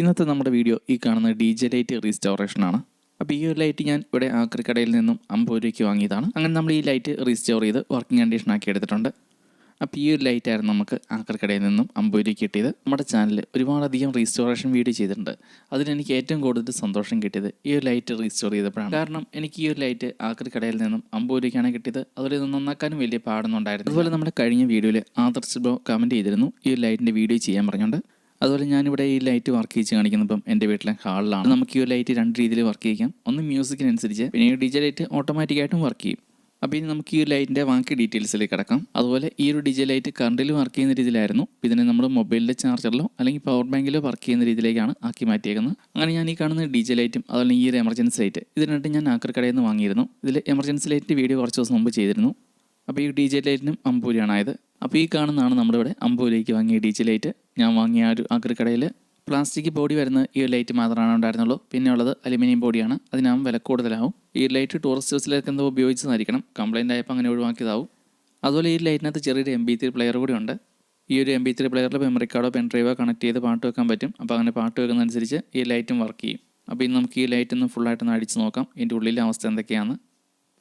ഇന്നത്തെ നമ്മുടെ വീഡിയോ ഈ കാണുന്ന ഡി ജെ ലൈറ്റ് റീസ്റ്റോറേഷൻ ആണ്. അപ്പോൾ ഈ ഒരു ലൈറ്റ് ഞാൻ ഇവിടെ ആക്രിക്കടയിൽ നിന്നും അമ്പത് രൂപയ്ക്ക് വാങ്ങിയതാണ്. അങ്ങനെ നമ്മൾ ഈ ലൈറ്റ് റീസ്റ്റോർ ചെയ്ത് വർക്കിംഗ് കണ്ടീഷൻ ആക്കി എടുത്തിട്ടുണ്ട്. അപ്പോൾ ഈ ഒരു ലൈറ്റായിരുന്നു നമുക്ക് ആക്രിക്കടയിൽ നിന്നും അമ്പത് രൂപയ്ക്ക് കിട്ടിയത്. നമ്മുടെ ചാനലിൽ ഒരുപാടധികം റീസ്റ്റോറേഷൻ വീഡിയോ ചെയ്തിട്ടുണ്ട്. അതിലെനിക്ക് ഏറ്റവും കൂടുതൽ സന്തോഷം കിട്ടിയത് ഈ ഒരു ലൈറ്റ് റീസ്റ്റോർ ചെയ്തപ്പോഴാണ്. കാരണം എനിക്ക് ഈ ഒരു ലൈറ്റ് ആക്രിക്കടയിൽ നിന്നും അമ്പത് രൂപയ്ക്കാണ് കിട്ടിയത്. അതുപോലെ ഇത് നന്നാക്കാനും വലിയ പാടൊന്നും ഉണ്ടായിരുന്നു അതുപോലെ നമ്മുടെ കഴിഞ്ഞ വീഡിയോയിൽ ആദർശ് ബ്രോ കമന്റ് ചെയ്തിരുന്നു. ഈ ഒരു ലൈറ്റിന്റെ വീഡിയോ ചെയ്യാൻ പറഞ്ഞുകൊണ്ട്. അതുപോലെ ഞാനിവിടെ ഈ ലൈറ്റ് വർക്ക് ചെയ്ത് കാണിക്കുന്നപ്പം എന്റെ വീട്ടിലെ ഹാളിലാണ് നമുക്ക് ഈ ലൈറ്റ് രണ്ട് രീതിയിൽ വർക്ക് ചെയ്യാം ഒന്ന് മ്യൂസിക്കിനനുസരിച്ച് പിന്നെ ഈ ഡി ലൈറ്റ് ഓട്ടോമാറ്റിക്കായിട്ടും വർക്ക് ചെയ്യും. അപ്പോൾ ഇനി നമുക്ക് ഈ ഒരു ലൈറ്റിന്റെ ബാക്കി ഡീറ്റെയിൽസിലേക്ക് കിടക്കാം. അതുപോലെ ഈ ഒരു ഡിജെ ലൈറ്റ് കറണ്ടിൽ വർക്ക് ചെയ്യുന്ന രീതിയിലായിരുന്നു. ഇതിനെ നമ്മൾ മൊബൈലിലെ ചാർജറിലോ അല്ലെങ്കിൽ പവർ ബാങ്കിലോ വർക്ക് ചെയ്യുന്ന രീതിയിലേക്കാണ് ആക്കി മാറ്റിയേക്കുന്നത്. അങ്ങനെ ഞാൻ ഈ കാണുന്ന ഡിജെ ലൈറ്റും അതുപോലെ ഈ ഒരു എമർജൻസി ലൈറ്റ് ഇതിനായിട്ട് ഞാൻ ആക്കർ കടയിൽ നിന്ന് വാങ്ങിയിരുന്നു. ഇതിൽ എമർജൻസി ലൈറ്റിന്റെ വീഡിയോ കുറച്ച് ദിവസം മുമ്പ് ചെയ്തിരുന്നു. അപ്പോൾ ഈ ഡിജെ ലൈറ്റിനും അമ്പൂരിയാണ് ആയത്. അപ്പോൾ ഈ കാണുന്നതാണ് നമ്മുടെ ഇവിടെ അമ്പൂരിലേക്ക് വാങ്ങിയ ഡി ജി ലൈറ്റ്. ഞാൻ വാങ്ങിയ ആ ഒരു അഗ്രക്കടയിൽ പ്ലാസ്റ്റിക് ബോഡി വരുന്ന ഈ ഒരു ലൈറ്റ് മാത്രമാണ് ഉണ്ടായിരുന്നുള്ളൂ. പിന്നെ ഉള്ളത് അലുമിനിയം ബോഡിയാണ്. അതിനാവും വില കൂടുതലാവും. ഈ ലൈറ്റ് ടൂറിസ്റ്റ് ബസ്സിലേക്ക് എന്തോ ഉപയോഗിച്ചതായിരിക്കണം കംപ്ലൈന്റ് ആയപ്പോൾ അങ്ങനെ ഒഴിവാക്കിയതാവും. അതുപോലെ ഈ ലൈറ്റിനകത്ത് ചെറിയൊരു എം ബി ത്രീ പ്ലെയർ കൂടി ഉണ്ട്. ഈ ഒരു എം ബി ത്രീ പ്ലെയറിൽ മെമ്മറി കാർഡോ പെൻ ഡ്രൈവോ കണക്ട് ചെയ്ത് പാട്ട് വെക്കാൻ പറ്റും. അപ്പോൾ അങ്ങനെ പാട്ട് വെക്കുന്നതനുസരിച്ച് ഈ ലൈറ്റും വർക്ക് ചെയ്യും. അപ്പോൾ ഇനി നമുക്ക് ഈ ലൈറ്റ് ഒന്ന് ഫുള്ളായിട്ടൊന്ന് അടിച്ച് നോക്കാം. ഇതിന്റെ ഉള്ളിലെ അവസ്ഥ എന്തൊക്കെയാണ്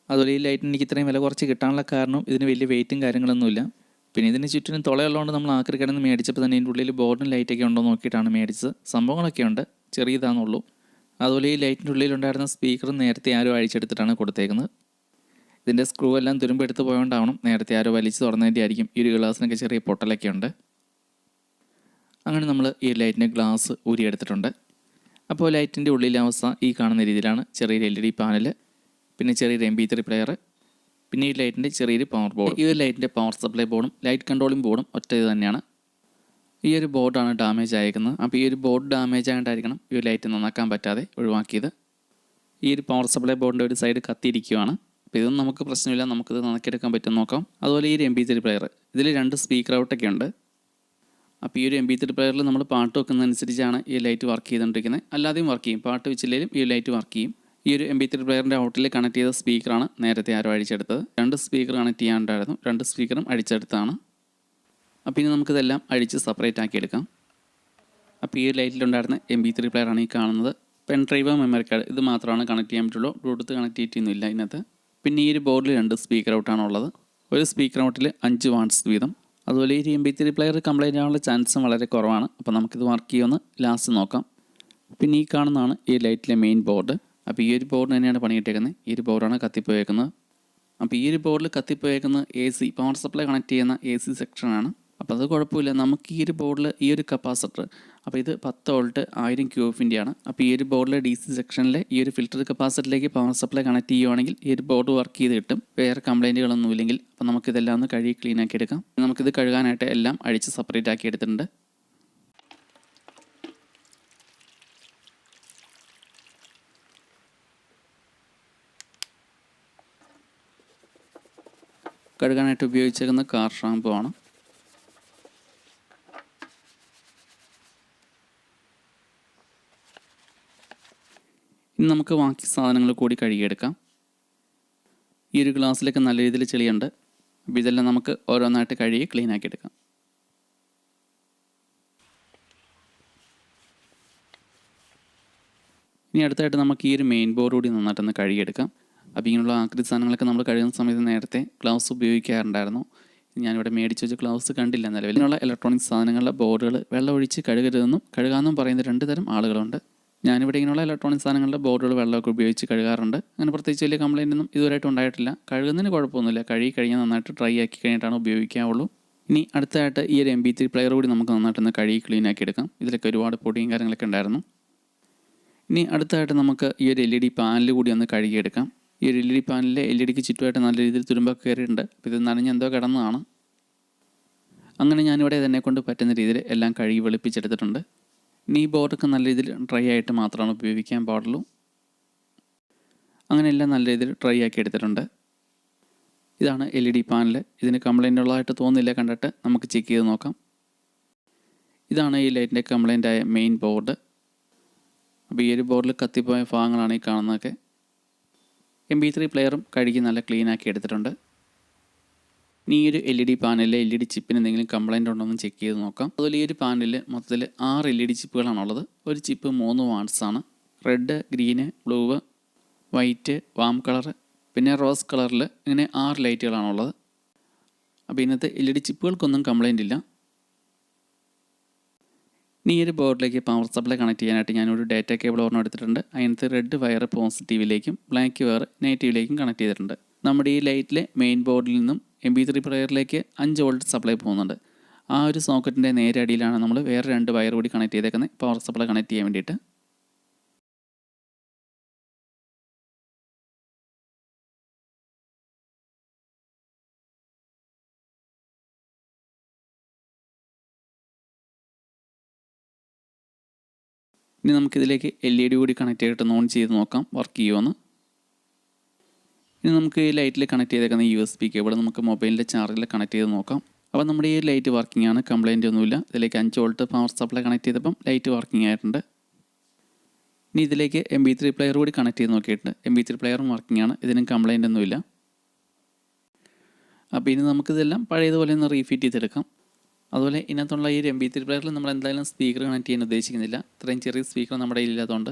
അതുപോലെ ഈ ലൈറ്റിന് എനിക്ക് ഇത്രയും വില കുറച്ച് കിട്ടാനുള്ള കാരണം ഇതിന് വലിയ വെയിറ്റും കാര്യങ്ങളൊന്നുമില്ല. പിന്നെ ഇതിന് ചുറ്റിനും തുളയുള്ളതുകൊണ്ട് നമ്മൾ ആക്രി കിടന്ന് മേടിച്ചപ്പോൾ തന്നെ ഇതിന്റെ ഉള്ളിൽ ബോർഡും ലൈറ്റൊക്കെ ഉണ്ടോ നോക്കിയിട്ടാണ് മേടിച്ചത്. സംഭവങ്ങളൊക്കെ ഉണ്ട്. ചെറിയതാണെന്നുള്ളൂ അതുപോലെ ഈ ലൈറ്റിന്റെ ഉള്ളിലുണ്ടായിരുന്ന സ്പീക്കർ നേരത്തെ ആരോ അഴിച്ചെടുത്തിട്ടാണ് കൊടുത്തേക്കുന്നത്. ഇതിന്റെ സ്ക്രൂ എല്ലാം തുരുമ്പെടുത്ത് പോയോണ്ടാവണം നേരത്തെ ആരോ വലിച്ചു തുറന്നതിന്റെ ആയിരിക്കും ഈ ഒരു ഗ്ലാസ്സിനൊക്കെ ചെറിയ പൊട്ടലൊക്കെ ഉണ്ട്. അങ്ങനെ നമ്മൾ ഈ ലൈറ്റിന്റെ ഗ്ലാസ് ഊരിയെടുത്തിട്ടുണ്ട്. അപ്പോൾ ലൈറ്റിന്റെ ഉള്ളിലെ അവസ്ഥ ഈ കാണുന്ന രീതിയിലാണ് ചെറിയൊരു എൽ ഇ ഡി പാനൽ പിന്നെ ചെറിയൊരു എം ബി ത്രീ പ്ലെയർ പിന്നെ ഈ ലൈറ്റിന്റെ ചെറിയൊരു പവർ ബോർഡ് ഈ ഒരു ലൈറ്റിന്റെ പവർ സപ്ലൈ ബോർഡും ലൈറ്റ് കൺട്രോളിംഗ് ബോർഡും ഒറ്റ ഇത് തന്നെയാണ്. ഈ ഒരു ബോർഡാണ് ഡാമേജ് ആയിരിക്കുന്നത് അപ്പോൾ ഈ ഒരു ബോർഡ് ഡാമേജ് ആയിട്ടായിരിക്കണം ഈ ലൈറ്റ് നന്നാക്കാൻ പറ്റാതെ ഒഴിവാക്കിയത്. ഈ ഒരു പവർ സപ്ലൈ ബോർഡിന്റെ ഒരു സൈഡ് കത്തിയിരിക്കുകയാണ് അപ്പോൾ ഇതൊന്നും നമുക്ക് പ്രശ്നമില്ല. നമുക്കിത് നന്നാക്കിയെടുക്കാൻ പറ്റും നോക്കാം. അതുപോലെ ഈ ഒരു എം ബി ത്രീ പ്ലെയർ ഇതിൽ രണ്ട് സ്പീക്കർ ഔട്ടൊക്കെ ഉണ്ട്. അപ്പോൾ ഈ ഒരു എം ബി ത്രീ പ്ലെയറിൽ നമ്മൾ പാട്ട് വെക്കുന്നതനുസരിച്ചാണ് ഈ ലൈറ്റ് വർക്ക് ചെയ്തുകൊണ്ടിരിക്കുന്നത് അല്ലാതെയും വർക്ക് ചെയ്യും. പാട്ട് വെച്ചില്ലെങ്കിലും ഈ ലൈറ്റ് വർക്ക് ചെയ്യും. ഈ ഒരു എം ബി ത്രീ പ്ലെയറിന്റെ ഔട്ടിൽ കണക്ട് ചെയ്ത സ്പീക്കറാണ് നേരത്തെ ആരോ അടിച്ചെടുത്തത് രണ്ട് സ്പീക്കർ കണക്ട് ചെയ്യാണ്ടായിരുന്നു രണ്ട് സ്പീക്കറും അടിച്ചെടുത്താണ് അപ്പോൾ ഇനി നമുക്കിതെല്ലാം അഴിച്ച് സെപ്പറേറ്റ് ആക്കി എടുക്കാം. അപ്പോൾ ഈ ലൈറ്റിലുണ്ടായിരുന്ന എം ബി ത്രീ പ്ലെയറാണ് ഈ കാണുന്നത്. പെൻ ഡ്രൈവ് മെമ്മറി കാർഡ് ഇത് മാത്രമാണ് കണക്ട് ചെയ്യാൻ പറ്റുള്ളൂ. ബ്ലൂടൂത്ത് കണക്ട് ചെയ്തിട്ടൊന്നുമില്ല ഇതിനകത്ത്. പിന്നെ ഈ ഒരു ബോർഡിൽ രണ്ട് സ്പീക്കർ ഔട്ടാണ് ഉള്ളത്. ഒരു സ്പീക്കർ ഔട്ടിൽ അഞ്ച് വാട്ട്സ് വീതം. അതുപോലെ ഈ M B three player complaint ആവാനുള്ള ചാൻസും വളരെ കുറവാണ്. അപ്പോൾ നമുക്കിത് വർക്ക് ചെയ്യുമെന്ന് ലാസ്റ്റ് നോക്കാം. പിന്നെ ഈ കാണുന്നതാണ് ഈ ലൈറ്റിലെ മെയിൻ ബോർഡ് അപ്പോൾ ഈ ഒരു ബോർഡ് തന്നെയാണ് പണിയിട്ടേക്കുന്നത് ഈ ഒരു ബോർഡാണ് കത്തിപ്പോയേക്കുന്നത്. അപ്പോൾ ഈ ഒരു ബോർഡിൽ കത്തിപ്പോയേക്കുന്ന A C power supply connect ചെയ്യുന്ന എ സി സെക്ഷനാണ് അപ്പോൾ അത് കുഴപ്പമില്ല. നമുക്ക് ഈ ഒരു ബോർഡിൽ ഈ ഒരു കപ്പാസിറ്റർ അപ്പോൾ ഇത് പത്ത് വോൾട്ട് ആയിരം ക്യൂഫിന്റെയാണ് അപ്പോൾ ഈ ഒരു ബോർഡിലെ ഡി സി സെക്ഷനിലെ ഈ ഒരു ഫിൽറ്റർ കപ്പാസിറ്ററിലേക്ക് പവർ സപ്ലൈ കണക്ട് ചെയ്യുവാണെങ്കിൽ ഈ ഒരു ബോർഡ് വർക്ക് ചെയ്ത് കിട്ടും. വേറെ കംപ്ലൈന്റുകളൊന്നും ഇല്ലെങ്കിൽ അപ്പോൾ നമുക്കിതെല്ലാം ഒന്ന് കഴുകി ക്ലീൻ ആക്കി എടുക്കാം. നമുക്കിത് കഴുകാനായിട്ട് എല്ലാം അഴിച്ച് സെപ്പറേറ്റ് ആക്കി എടുത്തിട്ടുണ്ട്. കഴുകാനായിട്ട് ഉപയോഗിച്ചിരിക്കുന്ന കാർ ഷാമ്പു ആണ്. ഇനി നമുക്ക് ബാക്കി സാധനങ്ങൾ കൂടി കഴുകിയെടുക്കാം. ഈ ഒരു ഗ്ലാസ്സിലേക്ക് നല്ല രീതിയിൽ ചെളിയുണ്ട്. അപ്പോൾ ഇതെല്ലാം നമുക്ക് ഓരോന്നായിട്ട് കഴുകി ക്ലീൻ ആക്കി എടുക്കാം. ഇനി അടുത്തായിട്ട് നമുക്ക് ഈ ഒരു മെയിൻ ബോർഡ് കൂടി നന്നായിട്ടൊന്ന് കഴുകിയെടുക്കാം. അപ്പോൾ ഇങ്ങനെയുള്ള സാധനങ്ങളൊക്കെ നമ്മൾ കഴിയുന്ന സമയത്ത് നേരത്തെ ഗ്ലൗസ് ഉപയോഗിക്കാറുണ്ടായിരുന്നു. ഞാനിവിടെ മേടിച്ച് വെച്ച ഗ്ലൗസ് കണ്ടില്ല നിലവിൽ. ഇങ്ങനെയുള്ള ഇലക്ട്രോണിക് സാധനങ്ങളുടെ ബോർഡുകൾ വെള്ളം ഒഴിച്ച് കഴുകരുതെന്നും കഴുകാമെന്നും പറയുന്ന രണ്ട് തരം ആളുകളുണ്ട്. ഞാനിവിടെ ഇങ്ങനെയുള്ള ഇലക്ട്രോണിക് സാധനങ്ങളുടെ ബോർഡുകൾ വെള്ളമൊക്കെ ഉപയോഗിച്ച് കഴുകാറുണ്ട്. അങ്ങനെ പ്രത്യേകിച്ച് വലിയ കംപ്ലൈന്റ് ഒന്നും ഇതുവരെയായിട്ട് ഉണ്ടായിട്ടില്ല. കഴുകുന്നതിന് കുഴപ്പമൊന്നുമില്ല. കഴുകി കഴിഞ്ഞാൽ നന്നായിട്ട് ഡ്രൈ ആക്കി കഴിഞ്ഞിട്ടാണ് ഉപയോഗിക്കാവുള്ളൂ. ഇനി അടുത്തായിട്ട് ഈ ഒരു എം ബി ത്രീ പ്ലെയർ കൂടി നമുക്ക് നന്നായിട്ടൊന്ന് കഴുകി ക്ലീൻ ആക്കി എടുക്കാം. ഇതിലൊക്കെ ഒരുപാട് പൊടിയും കാര്യങ്ങളൊക്കെ ഉണ്ടായിരുന്നു. ഇനി അടുത്തായിട്ട് നമുക്ക് ഈ ഒരു എൽ ഇ ഡി പാനൽ കൂടി ഒന്ന് കഴുകിയെടുക്കാം. ഈ ഒരു എൽ ഇ ഡി പാനലിലെ എൽ ഇ ഡിക്ക് ചുറ്റുമായിട്ട് നല്ല രീതിയിൽ തുരുമ്പൊക്കെ കയറിയിട്ടുണ്ട്. അപ്പോൾ ഇത് നനഞ്ഞ് എന്തോ കിടന്നതാണ്. അങ്ങനെ ഞാനിവിടെ തന്നെ കൊണ്ട് പറ്റുന്ന രീതിയിൽ എല്ലാം കഴുകി വെളുപ്പിച്ചെടുത്തിട്ടുണ്ട്. ഇനി ഈ ബോർഡൊക്കെ നല്ല രീതിയിൽ ഡ്രൈ ആയിട്ട് മാത്രമാണ് ഉപയോഗിക്കാൻ പാടുള്ളൂ. അങ്ങനെ എല്ലാം നല്ല രീതിയിൽ ഡ്രൈ ആക്കി എടുത്തിട്ടുണ്ട്. ഇതാണ് എൽ ഇ ഡി പാനൽ ഇതിന് കംപ്ലൈന്റ് ഉള്ളതായിട്ട് തോന്നുന്നില്ല കണ്ടിട്ട് നമുക്ക് ചെക്ക് ചെയ്ത് നോക്കാം. ഇതാണ് ഈ ലൈറ്റിന്റെ കംപ്ലൈന്റ് ആയ മെയിൻ ബോർഡ് അപ്പോൾ ഈ ഒരു ബോർഡിൽ കത്തിപ്പോയ ഭാഗങ്ങളാണ് ഈ കാണുന്നതൊക്കെ. എം ബി ത്രീ പ്ലെയറും കഴുകി നല്ല ക്ലീൻ ആക്കി എടുത്തിട്ടുണ്ട്. ഇനി ഈ ഒരു എൽ ഇ ഡി പാനലിലെ എൽ ഇ ഡി ചിപ്പിന് എന്തെങ്കിലും കംപ്ലൈന്റ് ഉണ്ടോ എന്ന് ചെക്ക് ചെയ്ത് നോക്കാം. അതുപോലെ ഈ ഒരു പാനലിൽ മൊത്തത്തിൽ ആറ് എൽ ഇ ഡി ചിപ്പുകളാണുള്ളത് ഒരു ചിപ്പ് മൂന്ന് വാട്ട്സ് ആണ്. Red green blue white warm colour പിന്നെ റോസ് കളറിൽ ഇങ്ങനെ ആറ് ലൈറ്റുകളാണുള്ളത് അപ്പോൾ ഇന്നത്തെ എൽ ഇ ഡി ചിപ്പുകൾക്കൊന്നും കംപ്ലൈന്റ് ഇല്ല. ഈ ഒരു ബോർഡിലേക്ക് പവർ സപ്ലൈ കണക്ട് ചെയ്യാനായിട്ട് ഞാനൊരു ഡാറ്റ കേബിൾ ഓർണം എടുത്തിട്ടുണ്ട്. അതിനകത്ത് റെഡ് വയർ പോസിറ്റീവിലേക്കും ബ്ലാക്ക് വയർ നെഗറ്റീവിലേക്കും കണക്ട് ചെയ്തിട്ടുണ്ട്. നമ്മുടെ ഈ ലൈറ്റിലെ മെയിൻ ബോർഡിൽ നിന്നും എം ബി ത്രീ പ്ലെയറിലേക്ക് അഞ്ച് വോൾട്ട് സപ്ലൈ പോകുന്നുണ്ട്. ആ ഒരു സോക്കറ്റിന്റെ നേരെ അടിയിലാണ് നമ്മൾ വേറെ രണ്ട് വയർ കൂടി കണക്ട് ചെയ്തേക്കുന്നത് പവർ സപ്ലൈ കണക്ട് ചെയ്യാൻ വേണ്ടിയിട്ട്. ഇനി നമുക്കിതിലേക്ക് എൽ ഇ ഡി കൂടി കണക്ട് ചെയ്തിട്ട് ഓൺ ചെയ്ത് നോക്കാം. വർക്ക് ചെയ്യുമെന്ന് ഇനി നമുക്ക് ഈ ലൈറ്റിൽ കണക്ട് ചെയ്തേക്കുന്ന യു എസ് ബി കേബിൾ നമുക്ക് മൊബൈലിന്റെ ചാർജിൽ കണക്ട് ചെയ്ത് നോക്കാം. അപ്പോൾ നമ്മുടെ ഈ ലൈറ്റ് വർക്കിംഗ് ആണ്. കംപ്ലയിന്റ് ഒന്നുമില്ല. ഇതിലേക്ക് അഞ്ച് വോൾട്ട് പവർ സപ്ലൈ കണക്ട് ചെയ്തപ്പം ലൈറ്റ് വർക്കിംഗ് ആയിട്ടുണ്ട്. ഇനി ഇതിലേക്ക് എം ബി ത്രീ പ്ലെയർ കൂടി കണക്ട് ചെയ്ത് നോക്കിയിട്ടുണ്ട്. എം ബി ത്രീ പ്ലെയറും വർക്കിംഗ് ആണ്. ഇതിനും കംപ്ലൈന്റ് ഒന്നുമില്ല. അപ്പോൾ ഇനി നമുക്കിതെല്ലാം പഴയതുപോലെ ഒന്ന് റീഫിറ്റ് ചെയ്തെടുക്കാം. അതുപോലെ ഇതിനകത്തുള്ള ഈ എം ബി ത്രീ പ്ലെയറിൽ നമ്മൾ എന്തായാലും സ്പീക്കർ കണക്ട് ചെയ്യാൻ ഉദ്ദേശിക്കുന്നില്ല. ഇത്രയും ചെറിയ സ്പീക്കർ നമ്മുടെ ഇല്ലാത്തതുകൊണ്ട്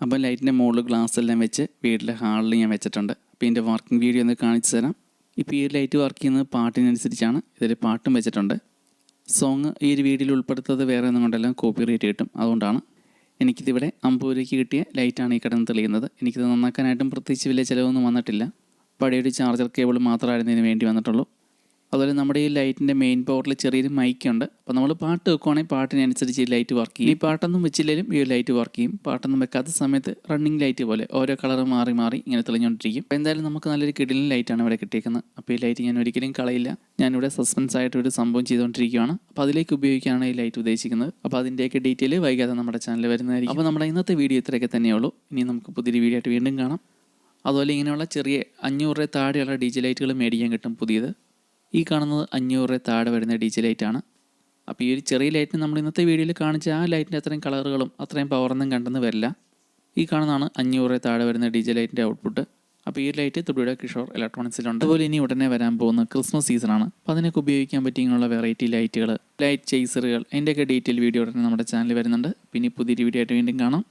അപ്പോൾ ലൈറ്റിന്റെ മുകളിൽ ഗ്ലാസ് എല്ലാം വെച്ച് വീട്ടിലെ ഹാളിൽ ഞാൻ വെച്ചിട്ടുണ്ട്. അപ്പോൾ ഇതിന്റെ വർക്കിംഗ് വീഡിയോ ഒന്ന് കാണിച്ചു തരാം. ഇപ്പോൾ ഈ ലൈറ്റ് വർക്ക് ചെയ്യുന്നത് പാട്ടിനനുസരിച്ചാണ്. ഇതിൽ പാട്ടും വെച്ചിട്ടുണ്ട്. സോങ് ഈ ഒരു വീഡിയോയിൽ ഉൾപ്പെടുത്തത് വേറെ ഒന്നും കൊണ്ടല്ല കോപ്പി റേറ്റ് കിട്ടും. അതുകൊണ്ടാണ് എനിക്കിതിവിടെ അമ്പത് രൂപയ്ക്ക് കിട്ടിയ ലൈറ്റാണ് ഈ കിടന്ന് തെളിയുന്നത്. എനിക്കിത് നന്നാക്കാനായിട്ടും പ്രത്യേകിച്ച് വലിയ ചിലവൊന്നും വന്നിട്ടില്ല. പഴയൊരു ചാർജർ കേബിൾ മാത്രമായിരുന്നു ഇതിന് വേണ്ടി വന്നിട്ടുള്ളൂ. അതുപോലെ നമ്മുടെ ഈ ലൈറ്റിന്റെ മെയിൻ പവറിൽ ചെറിയൊരു മൈക്കുണ്ട് അപ്പോൾ നമ്മൾ പാട്ട് വെക്കുവാണെങ്കിൽ പാട്ടിനനുസരിച്ച് ഈ ലൈറ്റ് വർക്ക് ചെയ്യും. ഈ പാട്ടൊന്നും വെച്ചില്ലെങ്കിലും ഈ ലൈറ്റ് വർക്ക് ചെയ്യും. പാട്ടൊന്നും വെക്കാത്ത സമയത്ത് റണ്ണിങ് ലൈറ്റ് പോലെ ഓരോ കളർ മാറി മാറി ഇങ്ങനെ തെളിഞ്ഞുകൊണ്ടിരിക്കും. അപ്പോൾ എന്തായാലും നമുക്ക് നല്ലൊരു കിടിലൻ ലൈറ്റാണ് ഇവിടെ കിട്ടിയേക്കുന്നത്. അപ്പോൾ ഈ ലൈറ്റ് ഞാൻ ഒരിക്കലും കളയില്ല. ഞാനിവിടെ സസ്പെൻസ് ആയിട്ട് ഒരു സംഭവം ചെയ്തുകൊണ്ടിരിക്കുകയാണ് അപ്പോൾ അതിലേക്ക് ഉപയോഗിക്കാനാണ് ഈ ലൈറ്റ് ഉദ്ദേശിക്കുന്നത്. അപ്പോൾ അതിന്റെയൊക്കെ ഡീറ്റെയിൽ വൈകാതെ നമ്മുടെ ചാനൽ വരുന്നതായിരിക്കും. അപ്പോൾ നമ്മുടെ ഇന്നത്തെ വീഡിയോ ഇത്രയൊക്കെ തന്നെയുള്ളൂ. ഇനി നമുക്ക് പുതിയൊരു വീഡിയോ ആയിട്ട് വീണ്ടും കാണാം. അതുപോലെ ഇങ്ങനെയുള്ള ചെറിയ അഞ്ഞൂറ് രൂപ താഴെയുള്ള ഡിജി ലൈറ്റുകൾ മേടിക്കാൻ കിട്ടും പുതിയത്. ഈ കാണുന്നത് അഞ്ഞൂറ് താഴെ വരുന്ന ഡി ജി ലൈറ്റാണ് അപ്പോൾ ഈ ഒരു ചെറിയ ലൈറ്റിന് നമ്മൾ ഇന്നത്തെ വീഡിയോയിൽ കാണിച്ച ആ ലൈറ്റിന്റെ അത്രയും കളറുകളും അത്രയും പവറൊന്നും കണ്ടെന്ന് വരില്ല. ഈ കാണുന്നതാണ് അഞ്ഞൂറ് താഴെ വരുന്ന ഡി ജി ലൈറ്റിന്റെ ഔട്ട്പുട്ട് അപ്പോൾ ഈ ലൈറ്റ് തുടിയുടെ കിഷോർ ഇലക്ട്രോണിക്സിലുണ്ട് അതുപോലെ ഇനി ഉടനെ വരാൻ പോകുന്ന ക്രിസ്മസ് സീസണാണ് അപ്പോൾ അതിനൊക്കെ ഉപയോഗിക്കാൻ പറ്റിയ ഇങ്ങനെയുള്ള വെറൈറ്റി ലൈറ്റുകൾ ലൈറ്റ് ചേസറുകൾ അതിന്റെയൊക്കെ ഡീറ്റെയിൽ വീഡിയോ ഉടനെ നമ്മുടെ ചാനലിൽ വരുന്നുണ്ട്. പിന്നെ പുതിയൊരു വീഡിയോ ആയിട്ട് വീണ്ടും കാണാം.